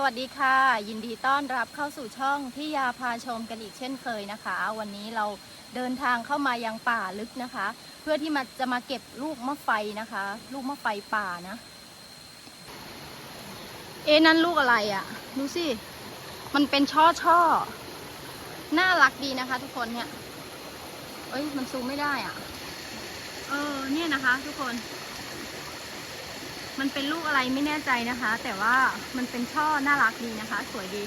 สวัสดีค่ะ ยินดีต้อนรับเข้าสู่ช่องที่ยาพาชมกันอีกเช่นเคยนะคะ วันนี้เราเดินทางเข้ามายังป่าลึกนะคะ เพื่อที่มาจะมาเก็บลูกมะไฟนะคะ ลูกมะไฟป่านะ เอ๊ะนั่นลูกอะไรอะ่ะดูสิมันเป็นช่อช่อน่ารักดีนะคะ ทุกคนเนี่ยเอ้ยมันซูมไม่ได้อะ่ะเออเนี่ยนะคะ ทุกคน มันเป็นลูกอะไรไม่แน่ใจนะคะ แต่ว่ามันเป็นช่อน่ารักดีนะคะ สวยดี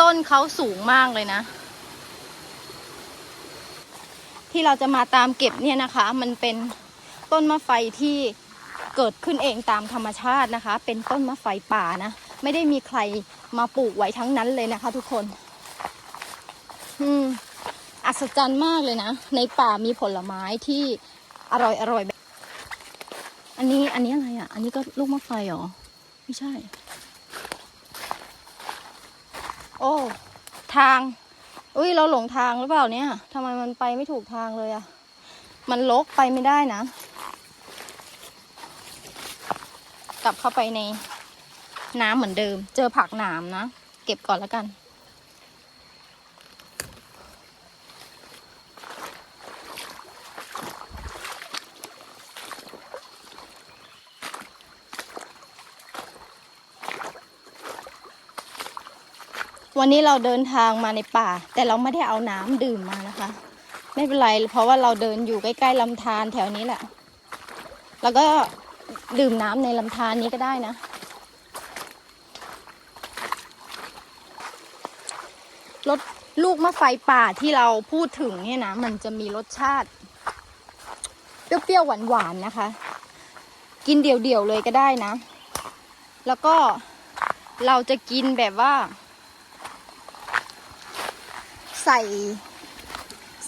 ต้นเขาสูงมากเลยนะ ที่เราจะมาตามเก็บเนี่ยนะคะ มันเป็นต้นมะไฟที่เกิดขึ้นเองตามธรรมชาตินะคะ เป็นต้นมะไฟป่านะ ไม่ได้มีใครมาปลูกไว้ทั้งนั้นเลยนะคะ ทุกคน อืม อัศจรรย์มากเลยนะ ในป่ามีผลไม้ที่อร่อยอร่อยแบบอันนี้อันนี้อะไรอะ อันนี้ก็ลูกมะไฟเหรอ ไม่ใช่ โอ้ทางอุ้ยเราหลงทางหรือเปล่าเนี่ยทำไมมันไปไม่ถูกทางเลยอะ มันลกไปไม่ได้นะ กลับเข้าไปในน้ำเหมือนเดิม เจอผักหนามนะ เก็บก่อนแล้วกัน วันนี้เราเดินทางมาในป่า แต่เราไม่ได้เอาน้ำดื่มมานะคะ ไม่เป็นไร เพราะว่าเราเดินอยู่ใกล้ๆลำธารแถวนี้แหละ แล้วก็ดื่มน้ำในลำธารนี้ก็ได้นะรสลูกมะไฟป่าที่เราพูดถึงเนี่ยนะมันจะมีรสชาติ เปรี้ยวๆหวานๆนะคะ กินเดี่ยวๆเลยก็ได้นะ แล้วก็เราจะกินแบบว่า ส่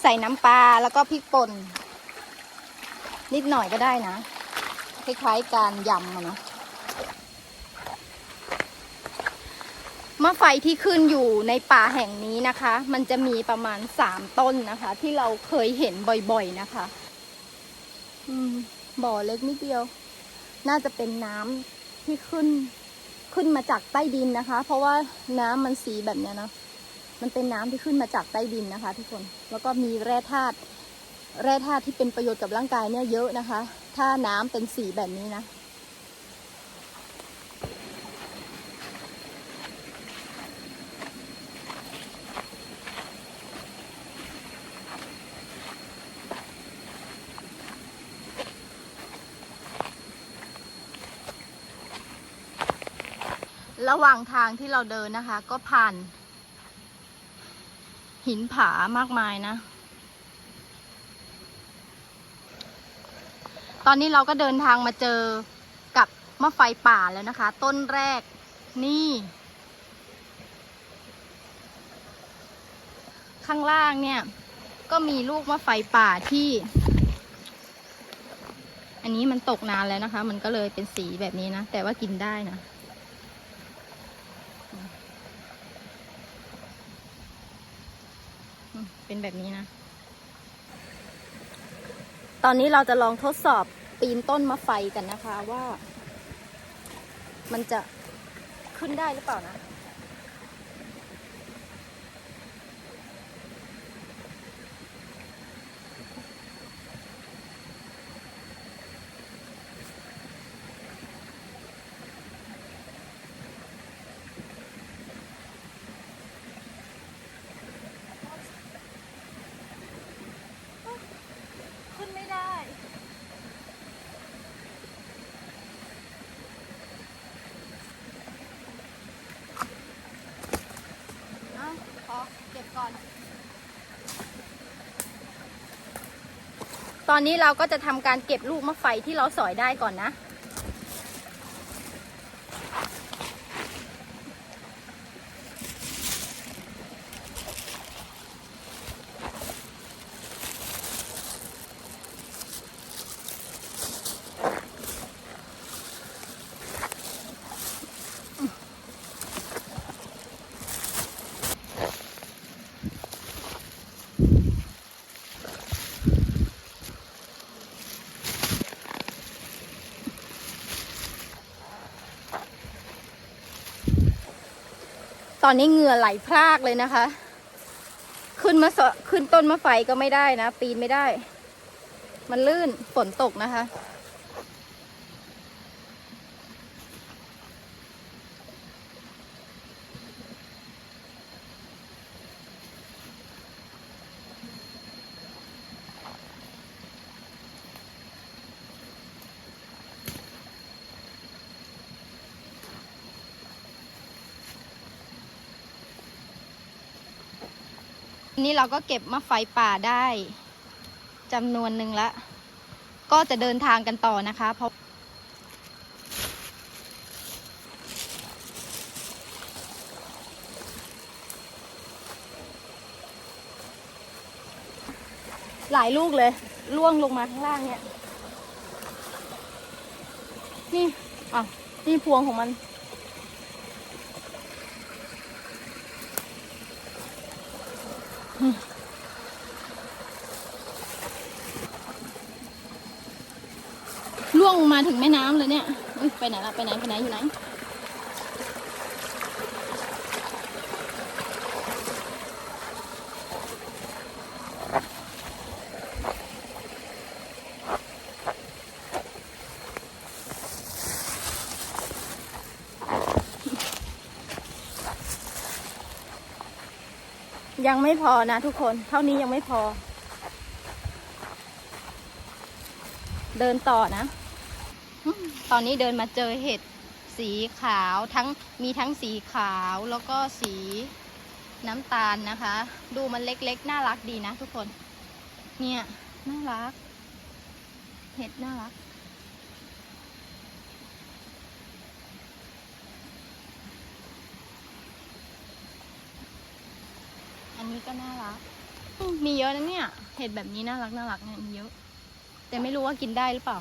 ใส่น้ำปลาแล้วก็พริกป่น นิดหน่อยก็ได้นะ คล้ายๆการยำอะเนาะมะไฟที่ขึ้นอยู่ในป่าแห่งนี้นะคะ มันจะมีประมาณสามต้นนะคะ ที่เราเคยเห็นบ่อยๆนะคะ อืม บ่อเล็กนิดเดียว น่าจะเป็นน้ำที่ขึ้นขึ้นมาจากใต้ดินนะคะ เพราะว่าน้ำมันสีแบบนี้เนาะ มันเป็นน้ำที่ขึ้นมาจากใต้ดินนะคะ ทุกคน แล้วก็มีแร่ธาตุ แร่ธาตุที่เป็นประโยชน์กับร่างกายเนี่ยเยอะนะคะ ถ้าน้ำเป็นสีแบบนี้นะ ระหว่างทางที่เราเดินนะคะ ก็ผ่าน หินผามากมายนะ ตอนนี้เราก็เดินทางมาเจอกับมะไฟป่าแล้วนะคะ ต้นแรกนี่ ข้างล่างเนี่ย ก็มีลูกมะไฟป่าที่ อันนี้มันตกนานแล้วนะคะ มันก็เลยเป็นสีแบบนี้นะ แต่ว่ากินได้นะ อืม เป็นแบบนี้นะ ตอนนี้เราจะลองทดสอบปีนต้นมะไฟกันนะคะว่า มันจะขึ้นได้หรือเปล่านะ ขึ้นไม่ได้ เอาพอเก็บก่อน ตอนนี้เราก็จะทำการเก็บลูกมะไฟที่เราสอยได้ก่อนนะ ตอนนี้เหงื่อไหลพรากเลยนะคะ ขึ้นมาสขึ้นต้นมะไฟก็ไม่ได้นะ ปีนไม่ได้ มันลื่นฝนตกนะคะ เราก็เก็บมะไฟป่าได้จำนวนหนึ่งละ ก็จะเดินทางกันต่อนะคะเพราะหลายลูกเลยล่วงลงมาข้างล่างเนี่ย นี่ อะ นี่พวงของมัน ล่วงมาถึงแม่น้ำเลยเนี่ยอุ๊ยไปไหนละไปไหน ไปไหนอยู่ไหน ยังไม่พอนะทุกคน เท่านี้ยังไม่พอ เดินต่อนะ ตอนนี้เดินมาเจอเห็ดสีขาวทั้งมีทั้งสีขาวแล้วก็สีน้ำตาลนะคะ ดูมันเล็กๆ น่ารักดีนะทุกคน เนี่ย น่ารัก เห็ดน่ารัก นี้ก็น่ารักมมีเยอะนะเนี่ย เห็ดแบบนี้น่ารักน่ารักเนี่ยมีเยอะ แต่ไม่รู้ว่ากินได้หรือเปล่า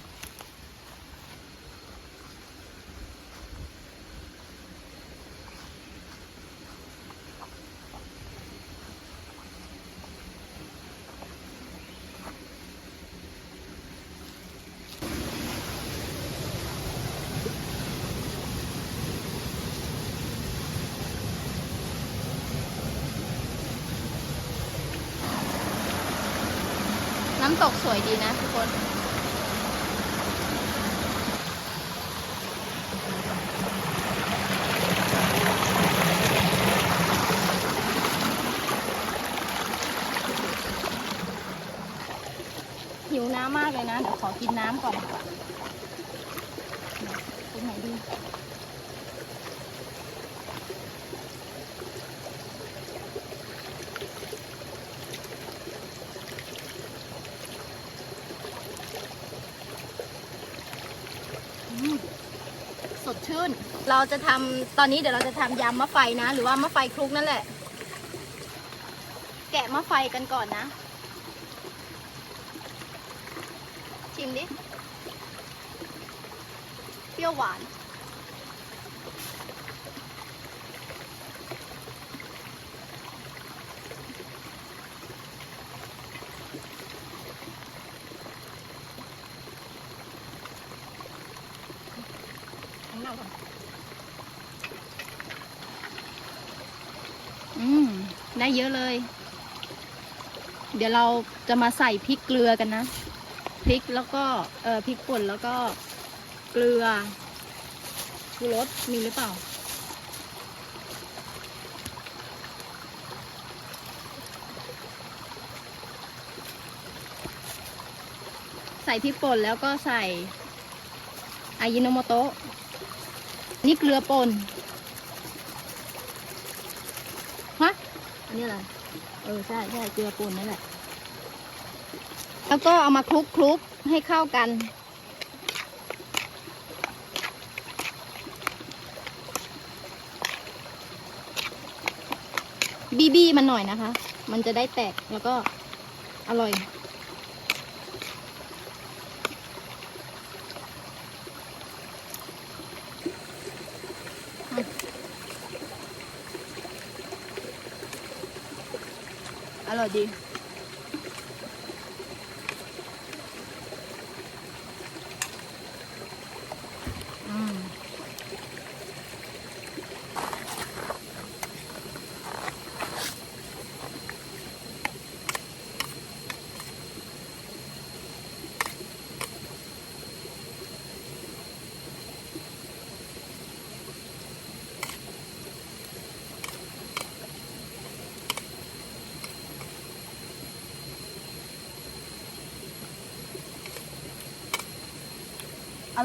ตกสวยดีนะทุกคน หิวน้ำมากเลยนะ เดี๋ยวขอกินน้ำก่อนตรงไหนดี อืมสดชื่น เราจะทำตอนนี้เดี๋ยวเราจะทำยำมะไฟนะ หรือว่ามะไฟคลุกนั่นแหละ แกะมะไฟกันก่อนนะ ชิมดิ เปรี้ยวหวาน ข้างนอกก่อนอืม ได้เยอะเลย เดี๋ยวเราจะมาใส่พริกเกลือกันนะพริกแล้วก็เอ่อพริกป่นแล้วก็เกลือชูรสมีหรือเปล่า ใส่พริกป่นแล้วก็ใส่อายิโนโมโตะนี่เกลือป่น ฮะ อันนี้อะไร เออใช่ใช่เกลือป่นนั่นแหละ แล้วก็เอามาคลุกคลุกให้เข้ากัน บีบีมันหน่อยนะคะ มันจะได้แตกแล้วก็อร่อย อร่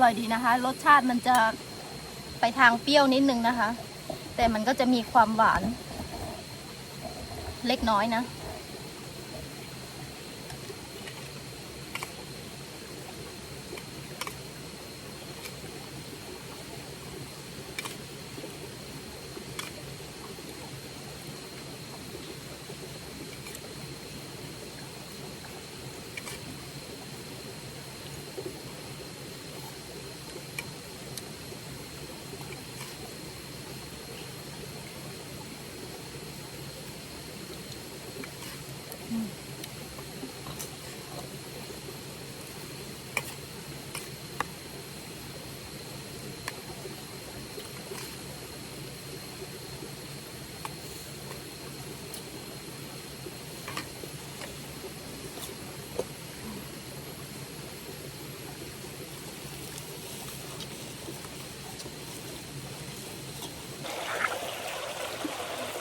ร่อยดีนะคะ รสชาติมันจะไปทางเปรี้ยวนิดนึงนะคะ แต่มันก็จะมีความหวาน เล็กน้อยนะ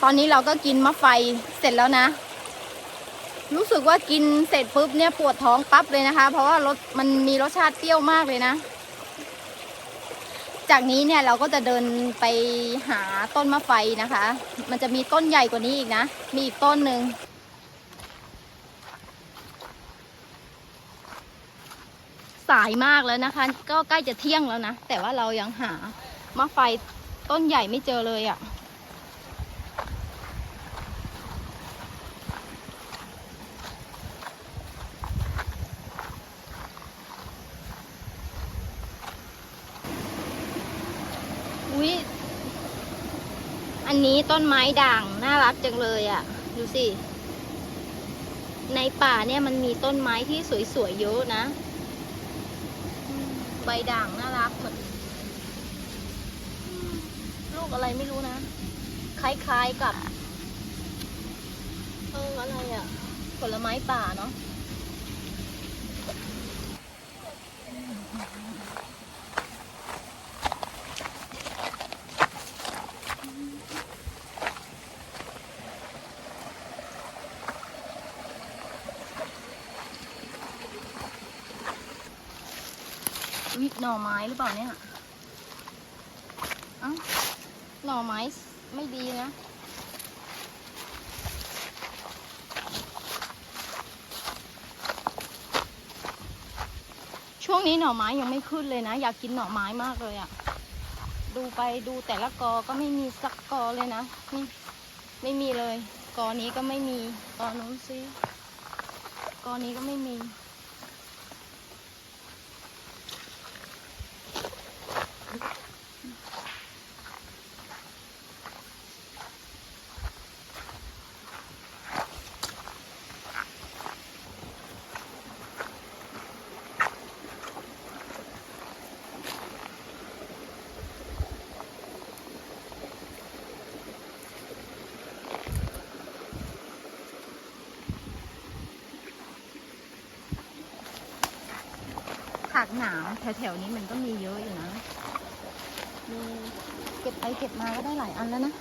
อนนี้เราก็กินมะไฟเสร็จแล้วนะ รู้สึกว่ากินเสร็จปุ๊บเนี่ยปวดท้องปั๊บเลยนะคะ เพราะว่ารสมันมีรสชาติเปรี้ยวมากเลยนะ จากนี้เนี่ยเราก็จะเดินไปหาต้นมะไฟนะคะ มันจะมีต้นใหญ่กว่านี้อีกนะ มีอีกต้นหนึ่งสายมากแล้วนะคะ ก็ใกล้จะเที่ยงแล้วนะ แต่ว่าเรายังหามะไฟต้นใหญ่ไม่เจอเลยอะ่ะ อุ๊ย อั นนี้ต้นไม้ด่างน่ารักจังเลยอะ่ะ ดูสิ ในป่าเนี่ยมันมีต้นไม้ที่สวยๆเยอะนะ ใบด่างน่ารักเหมือนลูกอะไรไม่รู้นะ คล้ายๆกับ เอออะไรอะ่ะ ผลไม้ป่าเนาะิหน่อไม้หรือเปล่าเนี่ยเอ้าหน่อไม้ไม่ดีนะช่วงนี้หน่อไม้ยังไม่ขึ้นเลยนะ อยากกินหน่อไม้มากเลยอะ่ะ ดูไปดูแต่ละกอก็ไม่มีสักกอเลยนะนี่ไม่มีเลย กอนี้ก็ไม่มีกอนู้นซิกอนี้ก็ไม่มี ผักหนาวแถวๆนี้มันก็มีเยอะอยู่นะมีเก็บไปเก็บมาก็ได้หลายอันแล้วนะ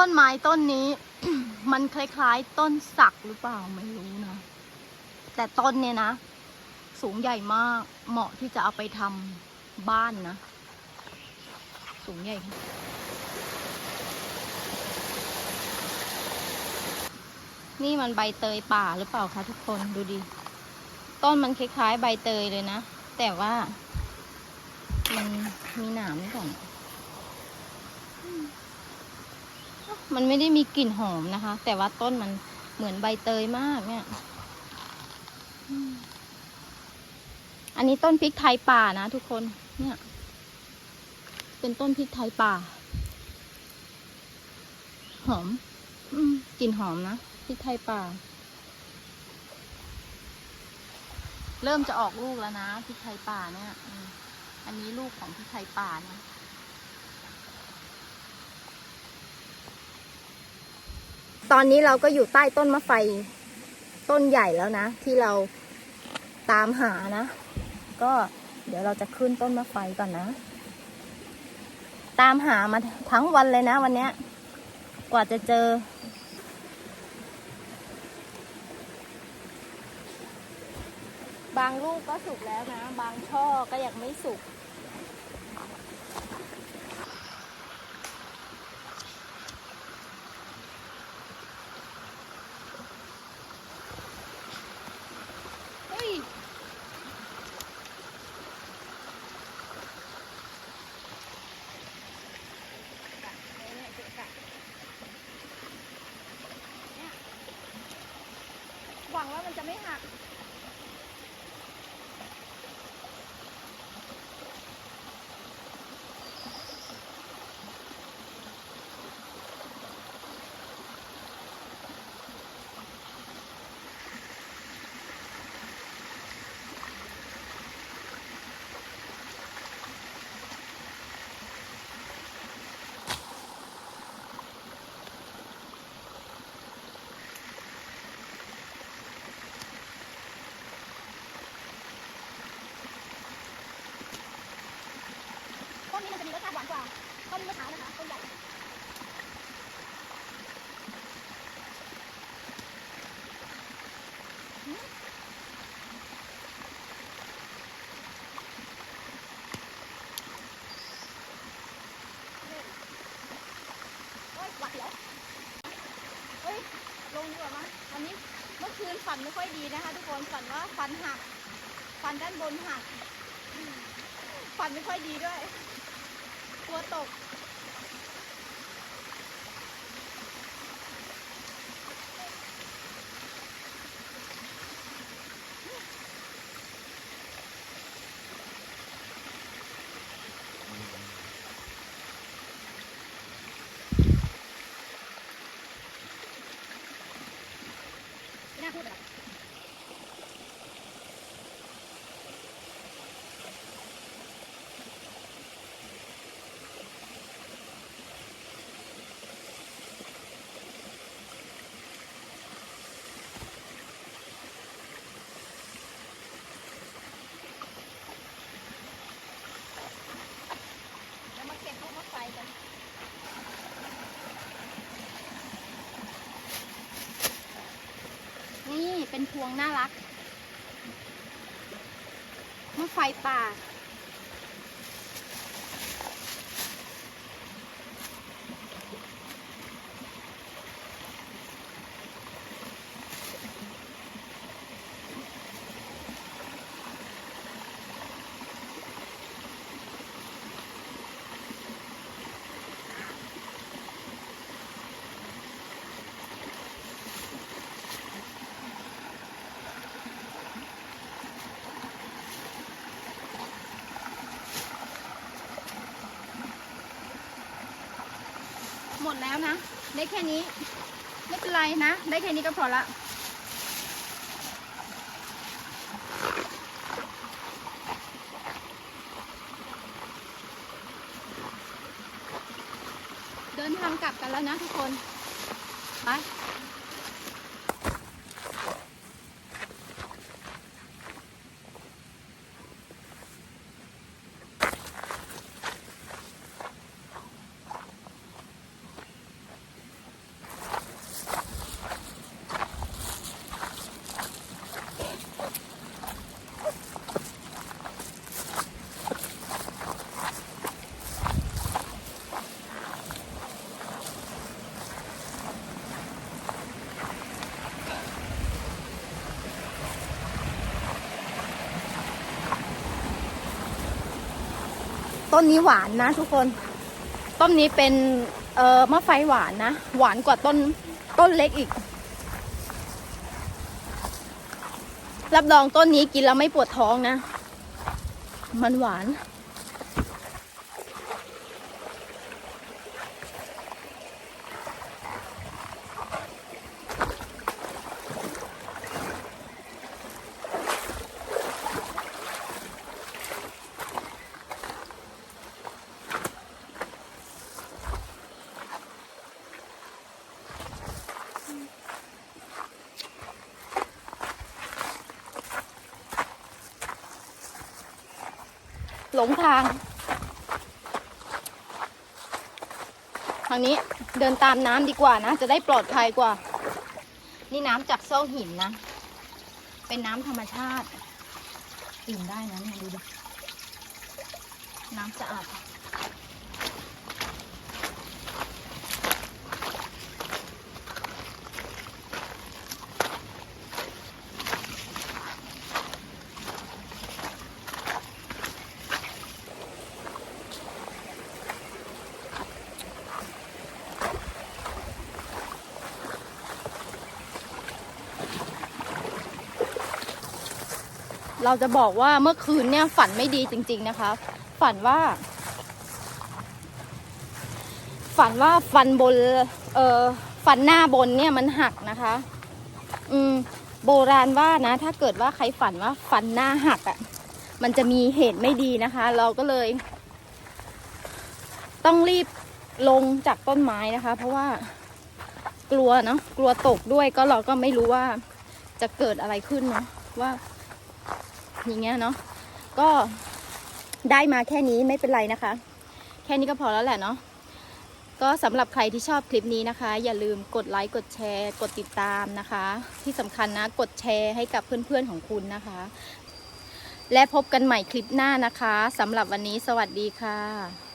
ต้นไม้ต้นนี้ มันคล้ายๆ ต้นสักหรือเปล่าไม่รู้นะ แต่ต้นเนี่ยนะ สูงใหญ่มากเหมาะที่จะเอาไปทำบ้านนะ สูงใหญ่ นี่มันใบเตยป่าหรือเปล่าคะทุกคนดูดิ ต้นมันคล้ายๆ ใบเตยเลยนะ แต่ว่า มันมีหนามก่อน โอ้ มันไม่ได้มีกลิ่นหอมนะคะ แต่ว่าต้นมันเหมือนใบเตยมากเนี่ย อันนี้ต้นพริกไทยป่านะทุกคน เนี่ย เป็นต้นพริกไทยป่า หอมอกลิ่นหอมนะพริกไทยป่า เริ่มจะออกลูกแล้วนะพริกไทยป่าเนี่ย อันนี้ลูกของพริกไทยป่านะ ตอนนี้เราก็อยู่ใต้ต้นมะไฟต้นใหญ่แล้วนะ ที่เราตามหานะ ก็เดี๋ยวเราจะขึ้นต้นมะไฟก่อนนะ ตามหามาทั้งวันเลยนะ วันเนี้ย กว่าจะเจอ บางลูกก็สุกแล้วนะ บางช่อก็ยังไม่สุก นนี้มันจะมีรสชาติหวานกว่าต้นมะพร้าวนะคะต้นใหญ่หวเสียว เฮ้ย ลงดีกว่ามั้งวันนี้เมื่อคืนฝันไม่ค่อยดีนะคะทุกคนฝันว่าฟันหัก ฟันด้านบนหัก ฟันไม่ค่อยดีด้วย กลัวตก ไม่น่าพูดอะแล้วมาเก็บพวกมะไฟกัน นี่เป็น พวงน่ารักมะไฟป่า แล้วนะ ได้แค่นี้ ไม่เป็นไรนะ ได้แค่นี้ก็พอละเดินทางกลับกันแล้วนะทุกคน ไป ต้นนี้หวานนะทุกคน ต้นนี้เป็นเอเอ่อมะไฟหวานนะ หวานกว่าต้นต้นเล็กอีก รับรองต้นนี้กินแล้วไม่ปวดท้องนะ มันหวาน หลงทาง ทางนี้เดินตามน้ำดีกว่านะ จะได้ปลอดภัยกว่า นี่น้ำจากซอกหินนะ เป็นน้ำธรรมชาติดื่มได้นะเนี่ยดูดิ น้ำสะอาด เราจะบอกว่าเมื่อคืนเนี่ยฝันไม่ดีจริง ๆนะคะ ฝันว่า ฝันว่าฟันบน เอ่อฟันหน้าบนเนี่ยมันหักนะคะ อืม โบราณว่านะ ถ้าเกิดว่าใครฝันว่าฟันหน้าหักอะ่ะ มันจะมีเหตุไม่ดีนะคะ เราก็เลย ต้องรีบลงจากต้นไม้นะคะ เพราะว่ากลัวเนาะกลัวตกด้วยก็เราก็ไม่รู้ว่าจะเกิดอะไรขึ้นเนาะว่า อย่างเงี้ยเนาะก็ได้มาแค่นี้ไม่เป็นไรนะคะ แค่นี้ก็พอแล้วแหละเนาะก็สำหรับใครที่ชอบคลิปนี้นะคะ อย่าลืมกดไลค์กดแชร์ กดติดตามนะคะ ที่สำคัญนะกดแชร์ให้กับเพื่อนๆของคุณนะคะ และพบกันใหม่คลิปหน้านะคะสำหรับวันนี้สวัสดีค่ะ